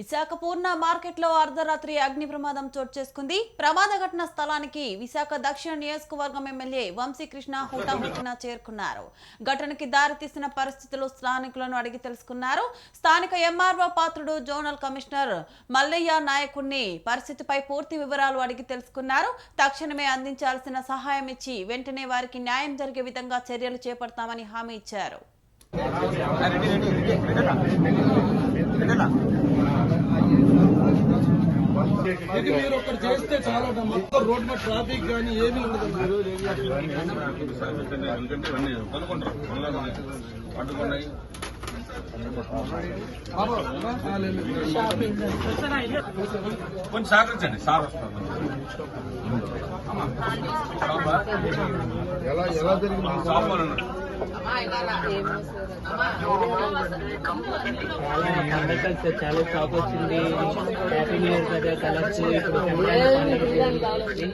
విశాఖ పూర్ణ మార్కెట్లో అర్ధరాత్రి అగ్ని ప్రమాదం చోటు చేసుకుంది ప్రమాద ఘటన స్థలానికి విశాఖ దక్షిణ నియోజకవర్గం ఎమ్మెల్యే వంశీకృష్ణ హుటాహుటిన చేరుకున్నారు ఘటనకి దారితీసిన పరిస్థితులు స్థానికులను అడిగి తెలుసుకున్నారు స్థానిక MRO Patrudu zonal commissioner Mallaiah నాయకుణ్ణి పరిస్థితిపై పూర్తి వివరాలు అడిగి తెలుసుకున్నారు తక్షణమే అందించాల్సిన సహాయం ఇచ్చి వెంటనే వారికి న్యాయం జరిగే విధంగా చర్యలు చేపడతామని హామీ ఇచ్చారు ఇది మీరు ఒకటి చేస్తే చాలా మొత్తం రోడ్ మీద ట్రాఫిక్ కానీ ఏమీ ఉండదు. అడ్డుకున్నాయి కొంచెం సహకరించండి. సార్ వస్తారు. ఎలా జరిగింది? చాలా చాలా షాక్ వచ్చింది. హ్యాపీ న్యూ ఇయర్ కదా కలర్స్ ఇప్పుడు